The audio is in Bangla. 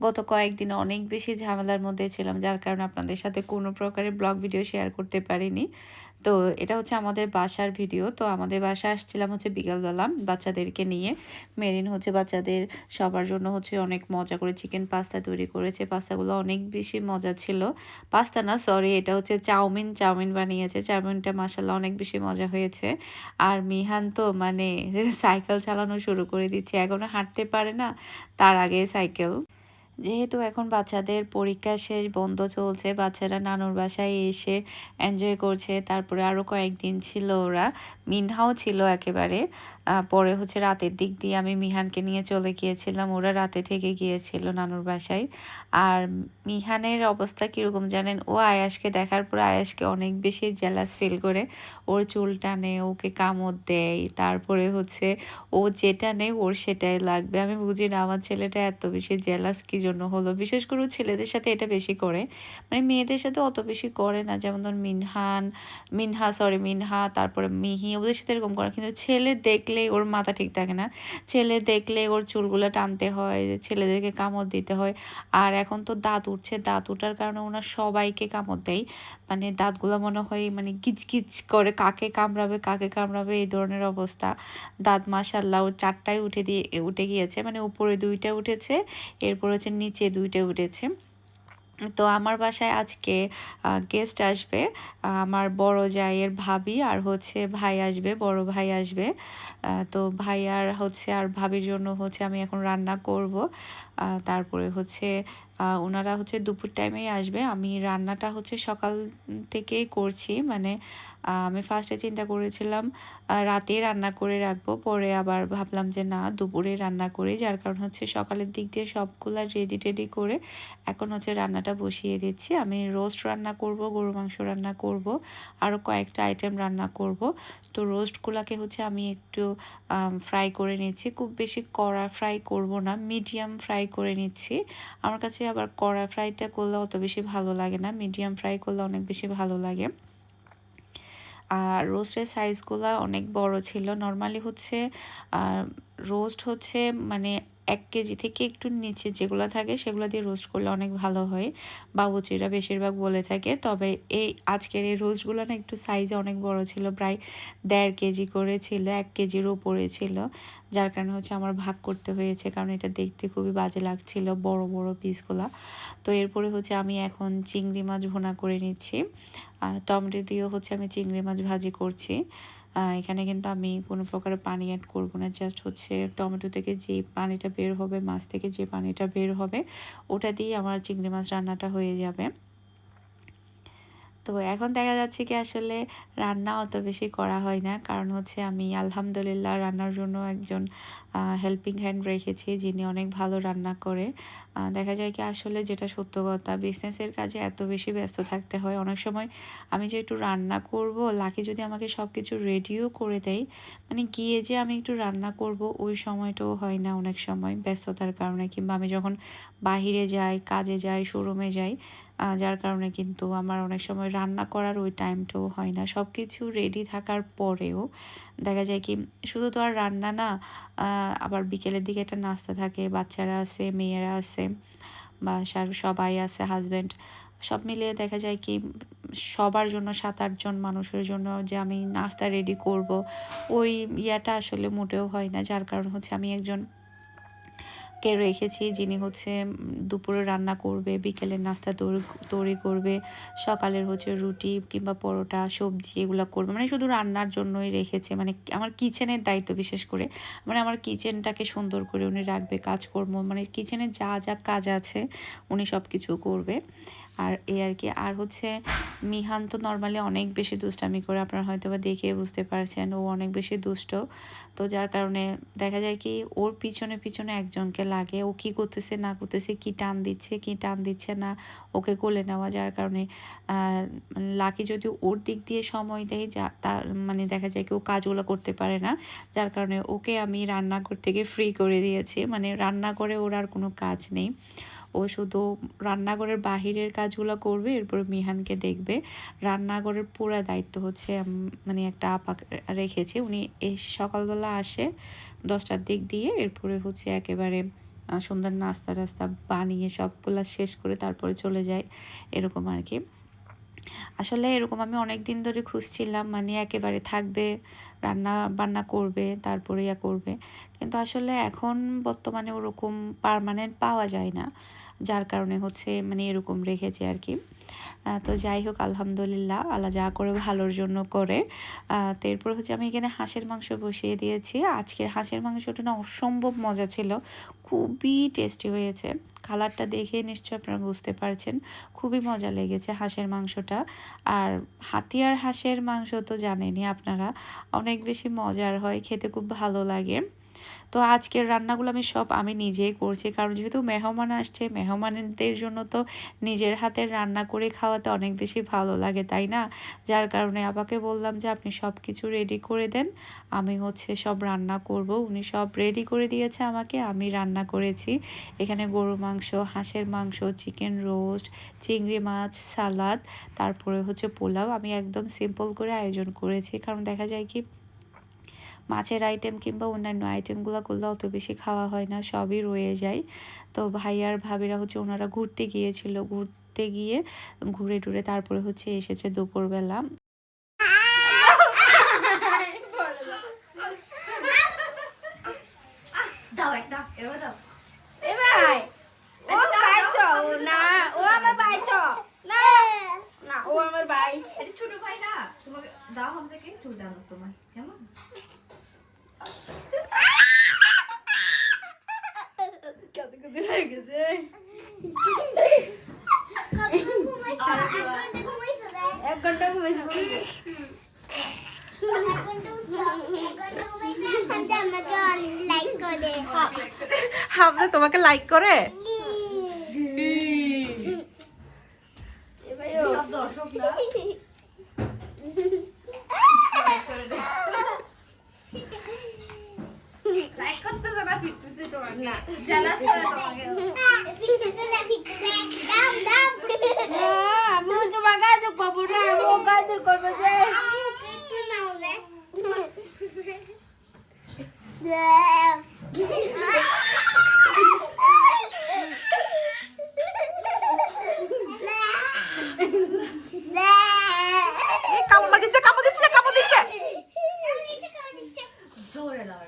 গত কয়েকদিন অনেক বেশি ঝামেলার মধ্যে ছিলাম, যার কারণে আপনাদের সাথে কোনো প্রকারের ব্লগ ভিডিও শেয়ার করতে পারিনি। তো এটা হচ্ছে আমাদের বাসার ভিডিও তো আমাদের বাসা আসছিলাম হচ্ছে বিকালবেলা বাচ্চাদেরকে নিয়ে। মেরিন হচ্ছে বাচ্চাদের সবার জন্য হচ্ছে অনেক মজা করে চিকেন পাস্তা তৈরি করেছে। পাস্তাগুলো অনেক বেশি মজা ছিল। পাস্তা না সরি এটা হচ্ছে চাউমিন চাউমিন বানিয়েছে। চাউমিনটা মাসাল্লাহ অনেক বেশি মজা হয়েছে। আর মিহান তো মানে সাইকেল চালানো শুরু করে দিচ্ছে এখনও হাঁটতে পারে না, তার আগে সাইকেল। যেহেতু এখন বাচ্চাদের পরীক্ষা শেষ, বন্ধ চলছে, বাচ্চারা নানুর বাসায় এসে এনজয় করছে। তারপরে আরও কয়েকদিন ছিল ওরা, মিনহাও ছিল একেবারে। পরে হচ্ছে রাতের দিক দিয়ে আমি মিহানকে নিয়ে চলে গিয়েছিলাম। ওরা রাতে থেকে গিয়েছিল নানুর বাসায়। আর মিহানের অবস্থা কীরকম জানেন? ও আয়াসকে দেখার পর আয়াসকে অনেক বেশি জেলাস ফিল করে। ওর চুল টানে, ওকে কামড় দেয়, তারপরে হচ্ছে ও যেটা নেই ওর সেটাই লাগবে। আমি বুঝি না, আমার ছেলেটা এত বেশি জেলাস কী জন্য হলো? বিশেষ করে ছেলেদের সাথে এটা বেশি করে। মানে মেয়েদের সাথে অত বেশি করে না। যেমন ধর মিনহান, মিনহা সরি মিনহা, তারপরে মিহি, ওদের সাথে এরকম করে কিন্তু ছেলে দেখলে ওর মাথা ঠিক থাকে না। ছেলে দেখলে ওর চুলগুলো টানতে হয়, ছেলেদেরকে কামড় দিতে হয়। আর এখন তো দাঁত উঠছে, দাঁত উঠার কারণে ওনার সবাইকে কামড় দেয়। মানে দাঁতগুলো মনে হয় মানে কিচকিচ করে কাকে কামড়াবে কাকে কামড়াবে, এই ধরনের অবস্থা। দাঁত মাসাল্লাহ ও চারটায় উঠে দিয়ে, উঠে গিয়েছে। মানে উপরে দুইটা উঠেছে, এরপর হচ্ছে নিচে দুইটা উঠেছে। তো আমার বাসায় আজকে গেস্ট আসবে আমার বড় জায়ের ভাবি আর হচ্ছে ভাই আসবে, বড় ভাই আসবে। তো ভাই আর হচ্ছে, আর ভাবির জন্য হচ্ছে আমি এখন রান্না করব। তারপরে হচ্ছে ওনারা হচ্ছে দুপুর টাইমেই আসবে। আমি রান্নাটা হচ্ছে সকাল থেকেই করছি। মানে আমি ফার্স্টে চিন্তা করেছিলাম রাতে রান্না করে রাখব। পরে আবার ভাবলাম যে, না, দুপুরে রান্না করি। যার কারণ হচ্ছে সকালের দিক দিয়ে সবগুলা রেডি টেডি করে এখন হচ্ছে রান্নাটা বসিয়ে দিচ্ছি। আমি রোস্ট রান্না করব গরু মাংস রান্না করব আরও কয়েকটা আইটেম রান্না করব। তো রোস্টগুলোকে হচ্ছে আমি একটু ফ্রাই করে নিচ্ছি। খুব বেশি কড়া ফ্রাই করব না মিডিয়াম ফ্রাই করে নিচ্ছি। আমার কাছে আবার কড়া ফ্রাইটা করলে অত বেশি ভালো লাগে না মিডিয়াম ফ্রাই করলে অনেক বেশি ভালো লাগে। আর রোস্টের সাইজগুলো অনেক বড় ছিল। নর্মালি হচ্ছে রোস্ট হচ্ছে মানে এক কেজি থেকে একটু নিচে যেগুলো থাকে সেগুলো দিয়ে রোস্ট করলে অনেক ভালো হয়। বাবুচিরা বেশিরভাগ বলে থাকে। তবে এই আজকের এই রোস্টগুলো না একটু সাইজে অনেক বড় ছিল, প্রায় দেড় কেজি করে ছিল, এক কেজির ওপরে ছিল। যার কারণে হচ্ছে আমার ভাগ করতে হয়েছে, কারণ এটা দেখতে খুবই বাজে লাগছিল বড় বড় পিসগুলো তো এরপরে হচ্ছে আমি এখন চিংড়ি মাছ ভোনা করে নিচ্ছি। টমেটো দিয়েও হচ্ছে আমি চিংড়ি মাছ ভাজি করছি। এখানে কিন্তু আমি কোনো প্রকার পানি অ্যাড করব না। জাস্ট হচ্ছে টমেটো থেকে যে পানিটা বের হবে, মাছ থেকে যে পানিটা বের হবে, ওটা দিয়ে আমার চিংড়ি মাছ রান্নাটা হয়ে যাবে। তো এখন দেখা যাচ্ছে কি আসলে রান্না অত বেশি করা হয় না। কারণ হচ্ছে আমি আলহামদুলিল্লাহ রান্নার জন্য একজন হেল্পিং হ্যান্ড রেখেছি যিনি অনেক ভালো রান্না করে। দেখা যায় কি আসলে যেটা সত্য কথা বিজনেসের কাজে এত বেশি ব্যস্ত থাকতে হয়। অনেক সময় আমি যে একটু রান্না করব, লাকি যদি আমাকে সব কিছু রেডিও করে দেয় মানে গিয়ে যে আমি একটু রান্না করব, ওই সময়টাও হয় না অনেক সময় ব্যস্ততার কারণে। কিংবা আমি যখন বাহিরে যাই, কাজে যাই শোরুমে যাই যার কারণে কিন্তু আমার অনেক সময় রান্না করার ওই টাইমটাও হয় না। সব কিছু রেডি থাকার পরেও দেখা যায় কি, শুধু তো আর রান্না না আবার বিকেলের দিকে একটা নাস্তা থাকে, বাচ্চারা আছে, মেয়েরা আছে, বা সবাই আছে হাজব্যান্ড সব মিলিয়ে দেখা যায় কি, সবার জন্য সাত আটজন মানুষের জন্য যে আমি নাস্তা রেডি করব, ওই ইয়াটা আসলে মোটেও হয় না। যার কারণ হচ্ছে আমি একজন কে রেখেছি, যিনি হচ্ছে দুপুরে রান্না করবে, বিকেলের নাস্তা তৈরি করবে, সকালের হচ্ছে রুটি কিংবা পরোটা, সবজি এগুলো করবে। মানে শুধু রান্নার জন্যই রেখেছে। মানে আমার কিচেনের দায়িত্ব বিশেষ করে। মানে আমার কিচেনটাকে সুন্দর করে উনি রাখবে, কাজকর্ম মানে কিচেনে যা যা কাজ আছে, উনি সব কিছু করবে। আর এই আর কি। আর হচ্ছে মিহান তো নর্মালি অনেক বেশি দুষ্টামি করে, আপনারা হয়তো বা দেখে বুঝতে পারছেন, ও অনেক বেশি দুষ্ট। তো যার কারণে দেখা যায় কি, ওর পিছনে পিছনে একজনকে লাগে, ও কি করতেছে, না করতেছে, কি টান দিচ্ছে, কি টান দিচ্ছে না, ওকে কোলে নেওয়া। যার কারণে লাকি যদি ওর দিক দিয়ে সময় দেয়, যা তার মানে দেখা যায় কি ও কাজগুলো করতে পারে না। যার কারণে ওকে আমি রান্নাঘর থেকে ফ্রি করে দিয়েছি। মানে রান্না করে ওর আর কোনো কাজ নেই। ও শুধু রান্নাঘরের বাহিরের কাজগুলো করবে, এরপর মিহানকে দেখবে। রান্নাঘরের পুরো দায়িত্ব হচ্ছে মানে একটা আপা রেখেছি। উনি সকালবেলা আসে দশটার দিক দিয়ে, এরপরে হচ্ছে একেবারে সুন্দর নাস্তা টাস্তা বানিয়ে সবগুলা শেষ করে তারপরে চলে যায়, এরকম আর কি আসলে এরকম আমি অনেক দিন ধরে খুঁজছিলাম মানে একেবারে থাকবে, রান্না বান্না করবে, তারপরে ইয়া করবে। কিন্তু আসলে এখন বর্তমানে ওরকম পার্মানেন্ট পাওয়া যায় না। যার কারণে হচ্ছে মানে এরকম রেখেছি আর কি। তো যাই হোক, আলহামদুলিল্লাহ, আল্লাহ যা করে ভালোর জন্য করে। তো এরপর হচ্ছে আমি এখানে হাঁসের মাংস বসিয়ে দিয়েছি। আজকের হাঁসের মাংসটা না অসম্ভব মজা ছিল, খুবই টেস্টি হয়েছে। কালারটা দেখে নিশ্চয়ই আপনারা বুঝতে পারছেন, খুবই মজা লেগেছে হাঁসের মাংসটা। আর হাতিয়ার হাঁসের মাংস তো জানেনই আপনারা, অনেক বেশি মজার হয়, খেতে খুব ভালো লাগে। তো আজকের রান্নাগুলো আমি সব আমি নিজেই করছি, কারণ যেহেতু মেহমান আসছে, মেহমানদের জন্য তো নিজের হাতের রান্না করে খাওয়াতে অনেক বেশি ভালো লাগে, তাই না? যার কারণে আপাকে বললাম যে, আপনি সব কিছু রেডি করে দেন, আমি হচ্ছে সব রান্না করব। উনি সব রেডি করে দিয়েছে আমাকে, আমি রান্না করেছি। এখানে গরু মাংস, হাঁসের মাংস চিকেন রোস্ট চিংড়ি মাছ সালাদ তারপরে হচ্ছে পোলাও। আমি একদম সিম্পল করে আয়োজন করেছি, কারণ দেখা যায় কি মাছের আইটেম কিংবা অন্যান্য আইটেমগুলো করলে অত বেশি খাওয়া হয় না, সবই রয়ে যায়। তো ভাই আর ভাবিরা হচ্ছে ওনারা ঘুরতে গিয়েছিল, ঘুরতে গিয়ে ঘুরে টুরে তারপরে হচ্ছে এসেছে দুপুরবেলা দাও একটা এবার দাও এবার ও ভাই তো ও না ও আমার ভাই তো না না ও আমার ভাই এটা ছোট ভাই না তোমাকে দাও হামজাকে ছোট দাও তোমার কেমন কত কত হয়ে গেছে এক ঘণ্টা ঘুমাইছি হামজা তোমাকে লাইক করে? সব দর্শক না। আমি তোমার কাছে পাবো না আমি ওর কাছে করব যে। কামড় দিচ্ছে কামড় দিচ্ছে জোরে দাও